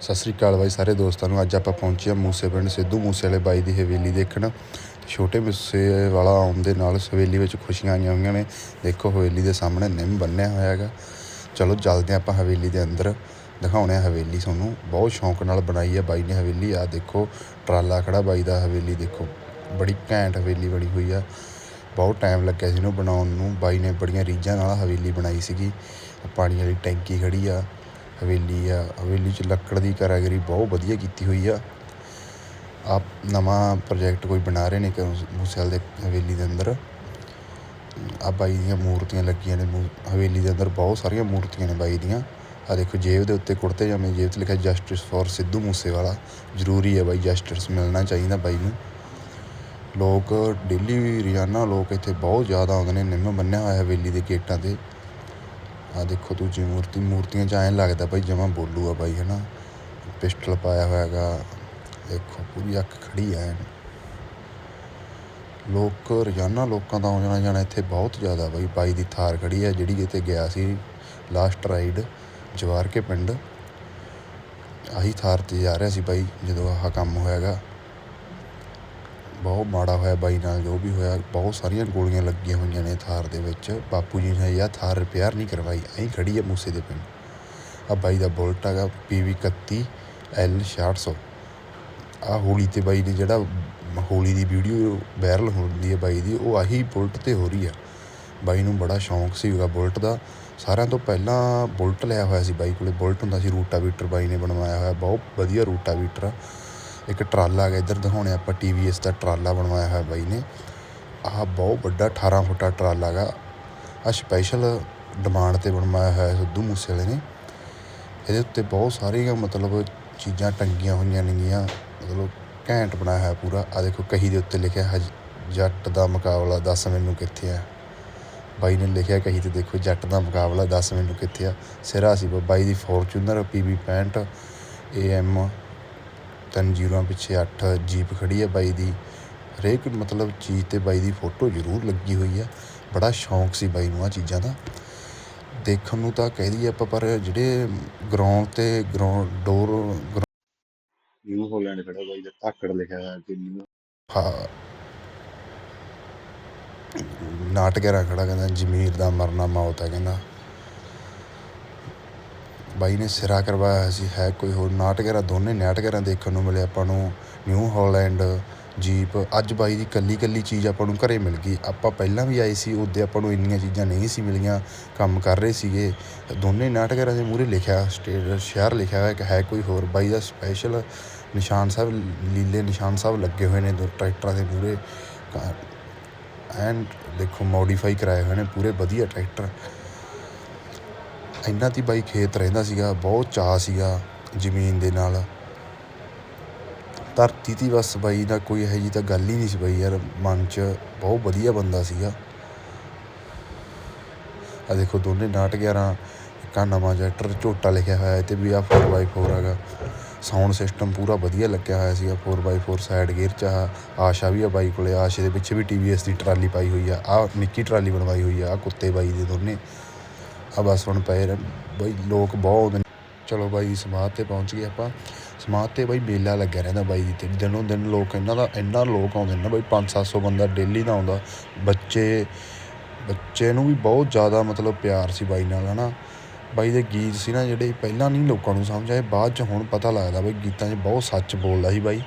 ਸਤਿ ਸ੍ਰੀ ਅਕਾਲ ਬਾਈ ਸਾਰੇ ਦੋਸਤਾਂ ਨੂੰ। ਅੱਜ ਆਪਾਂ ਪਹੁੰਚੇ ਹਾਂ ਮੂਸੇ ਪਿੰਡ ਸਿੱਧੂ ਮੂਸੇ ਵਾਲੇ ਬਾਈ ਦੀ ਹਵੇਲੀ ਦੇਖਣ। ਛੋਟੇ ਮੂਸੇ ਵਾਲਾ ਆਉਣ ਦੇ ਨਾਲ ਹਵੇਲੀ ਵਿੱਚ ਖੁਸ਼ੀਆਂ ਆਈਆਂ ਹੋਈਆਂ ਨੇ। ਦੇਖੋ ਹਵੇਲੀ ਦੇ ਸਾਹਮਣੇ ਨਿੰਮ ਬੰਨਿਆ ਹੋਇਆ ਹੈਗਾ। ਚਲੋ ਚੱਲਦੇ ਹਾਂ ਆਪਾਂ ਹਵੇਲੀ ਦੇ ਅੰਦਰ। ਦਿਖਾਉਣੇ ਆ ਹਵੇਲੀ ਤੁਹਾਨੂੰ। ਬਹੁਤ ਸ਼ੌਂਕ ਨਾਲ ਬਣਾਈ ਹੈ ਬਾਈ ਨੇ ਹਵੇਲੀ। ਆ ਦੇਖੋ, ਟਰਾਲਾ ਖੜਾ ਬਾਈ ਦਾ ਹਵੇਲੀ ਦੇਖੋ। ਬੜੀ ਘੈਂਟ ਹਵੇਲੀ ਬਣੀ ਹੋਈ ਆ। ਬਹੁਤ ਟਾਈਮ ਲੱਗਿਆ ਸੀ ਇਹਨੂੰ ਬਣਾਉਣ ਨੂੰ। ਬਾਈ ਨੇ ਬੜੀਆਂ ਰੀਝਾਂ ਨਾਲ ਹਵੇਲੀ ਬਣਾਈ ਸੀਗੀ। ਪਾਣੀ ਵਾਲੀ ਟੈਂਕੀ ਖੜੀ ਆ। ਹਵੇਲੀ ਆ, ਹਵੇਲੀ 'ਚ ਲੱਕੜ ਦੀ ਕਾਰੀਗਰੀ ਬਹੁਤ ਵਧੀਆ ਕੀਤੀ ਹੋਈ ਆ। ਆਪ ਨਵਾਂ ਪ੍ਰੋਜੈਕਟ ਕੋਈ ਬਣਾ ਰਹੇ ਨੇ ਮੂਸੇਵਾਲੇ ਦੇ ਹਵੇਲੀ ਦੇ ਅੰਦਰ। ਆ ਬਾਈ ਦੀਆਂ ਮੂਰਤੀਆਂ ਲੱਗੀਆਂ ਨੇ, ਮੂ- ਹਵੇਲੀ ਦੇ ਅੰਦਰ ਬਹੁਤ ਸਾਰੀਆਂ ਮੂਰਤੀਆਂ ਨੇ ਬਾਈ ਦੀਆਂ। ਆ ਦੇਖੋ, ਜੇਬ ਦੇ ਉੱਤੇ ਕੁੜਤੇ ਜਾਮੇ, ਜੇਬ ਤੇ ਲਿਖਿਆ ਜਸਟਿਸ ਫॉर ਸਿੱਧੂ ਮੂਸੇਵਾਲਾ। ਜ਼ਰੂਰੀ ਹੈ ਬਾਈ ਜਸਟਿਸ ਮਿਲਣਾ ਚਾਹੀਦਾ ਬਾਈ ਨੂੰ। ਲੋਕ ਡੇਲੀ ਵੀ ਰੋਜ਼ਾਨਾ ਲੋਕ ਇੱਥੇ ਬਹੁਤ ਜ਼ਿਆਦਾ ਆਉਂਦੇ ਨੇ, ਨਿੰਮ ਬੰਨਿਆ ਹੋਇਆ ਹਵੇਲੀ ਦੇ ਗੇਟਾਂ ਤੇ। ਆ ਦੇਖੋ ਦੂਜੀ ਮੂਰਤੀ, ਮੂਰਤੀਆਂ 'ਚ ਐਂ ਲੱਗਦਾ ਬਾਈ ਜਮਾਂ ਬੋਲੂ ਆ ਬਾਈ, ਹਨਾ? ਪਿਸਟਲ ਪਾਇਆ ਹੋਇਆ ਹੈਗਾ। ਦੇਖੋ, ਪੂਰੀ ਅੱਖ ਖੜੀ ਐ ਲੋਕ, ਰੋਜ਼ਾਨਾ ਲੋਕਾਂ ਦਾ ਆਉਣਾ ਜਾਣਾ ਇੱਥੇ ਬਹੁਤ ਜ਼ਿਆਦਾ ਬਾਈ ਬਾਈ ਦੀ ਥਾਰ ਖੜੀ ਹੈ ਜਿਹੜੀ ਇੱਥੇ ਗਿਆ ਸੀ ਲਾਸਟ ਰਾਈਡ ਜਵਾਰ ਕੇ ਪਿੰਡ। ਆਹੀ ਥਾਰ ਤੇ ਜਾ ਰਿਹਾ ਸੀ ਬਾਈ, ਜਦੋਂ ਆਹ ਕੰਮ ਹੋਇਆਗਾ ਬਹੁਤ ਮਾੜਾ ਹੋਇਆ ਬਾਈ ਨਾਲ, ਜੋ ਵੀ ਹੋਇਆ, ਬਹੁਤ ਸਾਰੀਆਂ ਗੋਲੀਆਂ ਲੱਗੀਆਂ ਹੋਈਆਂ ਨੇ ਥਾਰ ਦੇ ਵਿੱਚ। ਬਾਪੂ ਜੀ ਨੇ ਯਾ ਥਾਰ ਰਿਪੇਅਰ ਨਹੀਂ ਕਰਵਾਈ, ਐਂ ਖੜੀ ਹੈ ਮੂਸੇ ਦੇ ਪਿੰਡ। ਆ ਬਾਈ ਦਾ ਬੁਲਟ ਹੈਗਾ PV 31 L 6600 ਆ ਹੋਲੀ ਤੇ ਬਾਈ ਨੇ ਜਿਹੜਾ ਹੋਲੀ ਦੀ ਵੀਡੀਓ ਵਾਇਰਲ ਹੁੰਦੀ ਹੈ ਬਾਈ ਦੀ, ਉਹ ਆਹੀ ਬੁਲਟ ਤੇ ਹੋ ਰਹੀ ਆ। ਬਾਈ ਨੂੰ ਬੜਾ ਸ਼ੌਂਕ ਸੀਗਾ ਬੁਲਟ ਦਾ। ਸਾਰਿਆਂ ਤੋਂ ਪਹਿਲਾਂ ਬੁਲਟ ਲਿਆ ਹੋਇਆ ਸੀ ਬਾਈ ਕੋਲੇ। ਬੁਲਟ ਹੁੰਦਾ ਸੀ ਰੂਟਾਵੀਟਰ ਬਾਈ ਨੇ ਬਣਵਾਇਆ ਹੋਇਆ, ਬਹੁਤ ਵਧੀਆ ਰੂਟਾਵੀਟਰ ਆ। ਇੱਕ ਟਰਾਲਾ ਹੈਗਾ, ਇੱਧਰ ਦਿਖਾਉਣੇ ਆਪਾਂ TVS ਦਾ ਟਰਾਲਾ ਬਣਵਾਇਆ ਹੋਇਆ ਬਾਈ ਨੇ। ਆਹ ਬਹੁਤ ਵੱਡਾ 18 ਫੁੱਟਾ ਟਰਾਲਾ ਹੈਗਾ। ਆ ਸਪੈਸ਼ਲ ਡਿਮਾਂਡ ਤੇ ਬਣਵਾਇਆ ਹੋਇਆ ਸਿੱਧੂ ਮੂਸੇ ਵਾਲੇ ਨੇ। ਇਹਦੇ ਉੱਤੇ ਬਹੁਤ ਸਾਰੀਆਂ ਮਤਲਬ ਚੀਜ਼ਾਂ ਟੰਗੀਆਂ ਹੋਈਆਂ ਨੇਗੀਆਂ। ਮਤਲਬ ਘੈਂਟ ਬਣਾਇਆ ਹੋਇਆ ਪੂਰਾ। ਆ ਦੇਖੋ, ਕਹੀ ਦੇ ਉੱਤੇ ਲਿਖਿਆ ਹੈ, ਜੱਟ ਦਾ ਮੁਕਾਬਲਾ ਦੱਸ ਮੈਨੂੰ ਕਿੱਥੇ ਆ। ਬਾਈ ਨੇ ਲਿਖਿਆ ਕਹੀ ਤੇ ਦੇਖੋ, ਜੱਟ ਦਾ ਮੁਕਾਬਲਾ ਦੱਸ ਮੈਨੂੰ ਕਿੱਥੇ ਆ। ਸਿਰਾ ਸੀ ਬਾਈ ਦੀ ਫੋਰਚੂਨਰ PV 65 AM ਤਿੰਨ ਜੀਰੋਆਂ ਪਿੱਛੇ 8 ਜੀਪ ਖੜੀ ਹੈ ਬਾਈ ਦੀ। ਹਰੇਕ ਮਤਲਬ ਚੀਜ਼ ਤੇ ਬਾਈ ਦੀ ਫੋਟੋ ਜ਼ਰੂਰ ਲੱਗੀ ਹੋਈ ਆ। ਬੜਾ ਸ਼ੌਂਕ ਸੀ ਬਾਈ ਨੂੰ ਆ ਚੀਜ਼ਾਂ ਦਾ। ਦੇਖਣ ਨੂੰ ਤਾਂ ਕਹਿ ਦਈਏ ਆਪਾਂ ਪਰ ਜਿਹੜੇ ਗਰਾਊਂਡ ਤੇ ਗਰਾਊਂਡ ਡੋਰ ਨਿਊ ਹਾਲੈਂਡ ਖੜਾ ਬਾਈ ਦਾ ਧਾਕੜ ਲਿਖਿਆ ਹੋਇਆ ਕਿ ਨਿਊ। ਨਾਟਕਰਾ ਖੜਾ ਕਹਿੰਦਾ ਜ਼ਮੀਰ ਦਾ ਮਰਨਾ ਮੌਤ ਹੈ ਕਹਿੰਦਾ। ਬਾਈ ਨੇ ਸਿਰਾ ਕਰਵਾਇਆ ਹੋਇਆ ਸੀ, ਹੈ ਕੋਈ ਹੋਰ? ਨਾਟਕਰਾ, ਦੋਨੇ ਨਾਟਕਰਾ ਦੇਖਣ ਨੂੰ ਮਿਲੇ ਆਪਾਂ ਨੂੰ, ਨਿਊ ਹਾਲੈਂਡ, ਜੀਪ। ਅੱਜ ਬਾਈ ਦੀ ਕੱਲੀ ਕੱਲੀ ਚੀਜ਼ ਆਪਾਂ ਨੂੰ ਘਰੇ ਮਿਲ ਗਈ। ਆਪਾਂ ਪਹਿਲਾਂ ਵੀ ਆਏ ਸੀ, ਉਹਦੇ ਆਪਾਂ ਨੂੰ ਇੰਨੀਆਂ ਚੀਜ਼ਾਂ ਨਹੀਂ ਸੀ ਮਿਲੀਆਂ, ਕੰਮ ਕਰ ਰਹੇ ਸੀਗੇ। ਦੋਨੇ ਨਾਟਕਰਾਂ ਦੇ ਮੂਹਰੇ ਲਿਖਿਆ ਸਟੇਟ ਸ਼ਹਿਰ ਲਿਖਿਆ ਹੋਇਆ ਕਿ ਹੈ ਕੋਈ ਹੋਰ? ਬਾਈ ਦਾ ਸਪੈਸ਼ਲ ਨਿਸ਼ਾਨ ਸਾਹਿਬ, ਲੀਲੇ ਨਿਸ਼ਾਨ ਸਾਹਿਬ ਲੱਗੇ ਹੋਏ ਨੇ ਦੋ ਟਰੈਕਟਰਾਂ ਦੇ ਮੂਹਰੇ। ਐਂਡ ਦੇਖੋ ਮੋਡੀਫਾਈ ਕਰਾਏ ਹੋਏ ਨੇ ਪੂਰੇ ਵਧੀਆ ਟਰੈਕਟਰ। ਇੰਨਾ ਦੀ ਬਾਈ ਖੇਤ ਰਹਿੰਦਾ ਸੀਗਾ, ਬਹੁਤ ਚਾਅ ਸੀਗਾ ਜ਼ਮੀਨ ਦੇ ਨਾਲ। ਧਰਤੀ ਦੀ ਬਸ ਬਾਈ ਦਾ ਕੋਈ ਇਹੋ ਜਿਹੀ ਤਾਂ ਗੱਲ ਹੀ ਨਹੀਂ ਸੀ ਬਾਈ ਯਾਰ, ਮਨ 'ਚ ਬਹੁਤ ਵਧੀਆ ਬੰਦਾ ਸੀਗਾ। ਆ ਦੇਖੋ ਦੋਨੇ ਨਾਟ 11 ਇੱਕਾ ਨਵਾਂ ਜੈਟਰ ਝੋਟਾ ਲਿਖਿਆ ਹੋਇਆ ਹੈ ਤੇ ਵੀ ਆ 4x4 ਹੈਗਾ। ਸਾਊਂਡ ਸਿਸਟਮ ਪੂਰਾ ਵਧੀਆ ਲੱਗਿਆ ਹੋਇਆ ਸੀਗਾ 4x4 ਸਾਈਡ ਗੇਅਰ ਚ ਆ ਆਸ਼ਾ ਵੀ ਆ ਬਾਈ ਕੋਲੇ, ਆਸ਼ੇ ਦੇ ਪਿੱਛੇ ਵੀ TVS ਦੀ ਟਰਾਲੀ ਪਾਈ ਹੋਈ ਆ ਆ ਨਿੱਕੀ ਟਰਾਲੀ ਬਣਵਾਈ ਹੋਈ ਆ ਆ ਕੁੱਤੇ ਬਾਈ ਦੇ ਦੋਨੇ। ਆ ਬਸ ਹੁਣ ਪਏ ਬਈ ਲੋਕ ਬਹੁਤ ਆਉਂਦੇ ਨੇ। ਚਲੋ ਬਾਈ, ਸਮਾਧ ਤੇ ਪਹੁੰਚ ਗਏ ਆਪਾਂ। ਸਮਾਧ ਤੇ ਬਾਈ ਮੇਲਾ ਲੱਗਿਆ ਰਹਿੰਦਾ ਬਾਈ ਦੀ ਤੇ। ਦਿਨੋਂ ਦਿਨ ਲੋਕ ਇਹਨਾਂ ਦਾ, ਇੰਨਾ ਲੋਕ ਆਉਂਦੇ ਨੇ ਨਾ ਬਾਈ 5-700 ਬੰਦਾ ਡੇਲੀ ਦਾ ਆਉਂਦਾ। ਬੱਚੇ ਬੱਚੇ ਨੂੰ ਵੀ ਬਹੁਤ ਜ਼ਿਆਦਾ ਮਤਲਬ ਪਿਆਰ ਸੀ ਬਾਈ ਨਾਲ, ਹਨਾ। ਬਾਈ ਦੇ ਗੀਤ ਸੀ ਨਾ ਜਿਹੜੇ ਪਹਿਲਾਂ ਨਹੀਂ ਲੋਕਾਂ ਨੂੰ ਸਮਝ ਆਏ, ਬਾਅਦ ਚ ਹੁਣ ਪਤਾ ਲੱਗਦਾ ਬਾਈ ਗੀਤਾਂ 'ਚ ਬਹੁਤ ਸੱਚ ਬੋਲਦਾ ਸੀ ਬਾਈ।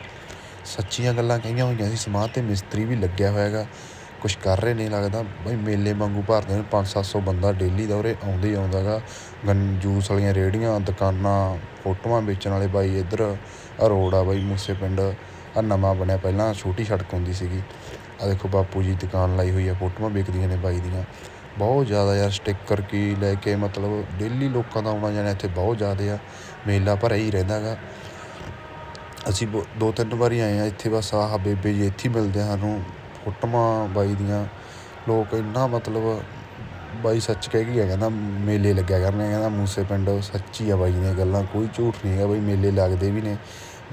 ਸੱਚੀਆਂ ਗੱਲਾਂ ਕਹੀਆਂ ਹੋਈਆਂ ਸੀ। ਸਮਾਧ ਤੇ ਮਿਸਤਰੀ ਵੀ ਲੱਗਿਆ ਹੋਇਆ ਹੈਗਾ। ਕੁਛ ਕਰ ਰਹੇ ਨੇ ਲੱਗਦਾ। ਬਈ ਮੇਲੇ ਵਾਂਗੂ ਭਰਦੇ ਨੇ 5-700 ਬੰਦਾ ਡੇਲੀ ਦਾ ਉਰੇ ਆਉਂਦਾ ਹੀ ਆਉਂਦਾ ਗਾ। ਗਨ ਜੂਸ ਵਾਲੀਆਂ ਰੇਹੜੀਆਂ, ਦੁਕਾਨਾਂ, ਫੋਟੋਆਂ ਵੇਚਣ ਵਾਲੇ ਬਾਈ ਇੱਧਰ ਆ ਰੋਡ ਆ ਬਾਈ ਮੂਸੇ ਪਿੰਡ। ਆਹ ਨਵਾਂ ਬਣਿਆ, ਪਹਿਲਾਂ ਛੋਟੀ ਸੜਕ ਹੁੰਦੀ ਸੀਗੀ। ਆਹ ਦੇਖੋ ਬਾਪੂ ਜੀ ਦੁਕਾਨ ਲਾਈ ਹੋਈ ਆ, ਫੋਟੋਆਂ ਵਿਕਦੀਆਂ ਨੇ ਬਾਈ ਦੀਆਂ। ਬਹੁਤ ਜ਼ਿਆਦਾ ਯਾਰ ਸਟicker ਕੀ ਲੈ ਕੇ ਮਤਲਬ ਡੇਲੀ ਲੋਕਾਂ ਦਾ ਆਉਣਾ ਜਾਣਾ ਇੱਥੇ ਬਹੁਤ ਜ਼ਿਆਦਾ ਆ। ਮੇਲਾ ਭਰਿਆ ਹੀ ਰਹਿੰਦਾ ਗਾ। ਅਸੀਂ ਬਹੁ- ਦੋ ਤਿੰਨ ਵਾਰੀ ਆਏ ਆ, ਇੱਥੇ ਬਸ ਆਹ ਬੇਬੇ ਜੀ ਇੱਥੇ ਮਿਲਦੇ ਸਾਨੂੰ। ਫੋਟੋਆਂ ਬਾਈ ਦੀਆਂ। ਲੋਕ ਇੰਨਾ ਮਤਲਬ ਬਾਈ ਸੱਚ ਕਹਿ ਕੇ ਗਿਆ, ਕਹਿੰਦਾ ਮੇਲੇ ਲੱਗਿਆ ਕਰਨੇ ਕਹਿੰਦਾ ਮੂਸੇ ਪਿੰਡ ਸੱਚੀ ਆ ਬਾਈ ਦੀਆਂ ਗੱਲਾਂ, ਕੋਈ ਝੂਠ ਨਹੀਂ ਹੈਗਾ ਬਾਈ, ਮੇਲੇ ਲੱਗਦੇ ਵੀ ਨੇ।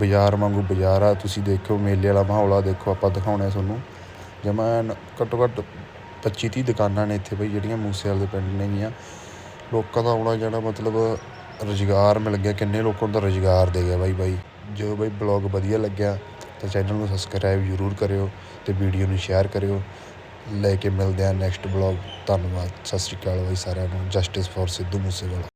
ਬਾਜ਼ਾਰ ਵਾਂਗੂ ਬਾਜ਼ਾਰ ਆ, ਤੁਸੀਂ ਦੇਖੋ ਮੇਲੇ ਵਾਲਾ ਮਾਹੌਲ ਆ, ਦੇਖੋ ਆਪਾਂ ਦਿਖਾਉਣੇ ਤੁਹਾਨੂੰ। ਜਮਾ ਐਨ ਘੱਟੋ ਘੱਟ 25 30 ਦੁਕਾਨਾਂ ਨੇ ਇੱਥੇ ਬਈ, ਜਿਹੜੀਆਂ ਮੂਸੇ ਵਾਲੇ ਦੇ ਪਿੰਡ ਨੇਗੀਆਂ ਲੋਕਾਂ ਦਾ ਆਉਣਾ ਜਾਣਾ ਮਤਲਬ ਰੁਜ਼ਗਾਰ ਮਿਲ ਗਿਆ, ਕਿੰਨੇ ਲੋਕਾਂ ਨੂੰ ਤਾਂ ਰੁਜ਼ਗਾਰ ਦੇ ਗਿਆ ਬਾਈ ਬਾਈ। ਜੋ ਬਾਈ ਬਲੌਗ ਵਧੀਆ ਲੱਗਿਆ ਤਾਂ ਚੈਨਲ ਨੂੰ ਸਬਸਕ੍ਰਾਈਬ ਜ਼ਰੂਰ ਕਰਿਓ ਅਤੇ ਵੀਡੀਓ ਨੂੰ ਸ਼ੇਅਰ ਕਰਿਓ। ਲੈ ਕੇ ਮਿਲਦੇ ਆ ਨੈਕਸਟ ਬਲੌਗ ਧੰਨਵਾਦ। ਸਤਿ ਸ਼੍ਰੀ ਅਕਾਲ ਬਾਈ ਸਾਰਿਆਂ ਨੂੰ। Justice for Sidhu Moosewala.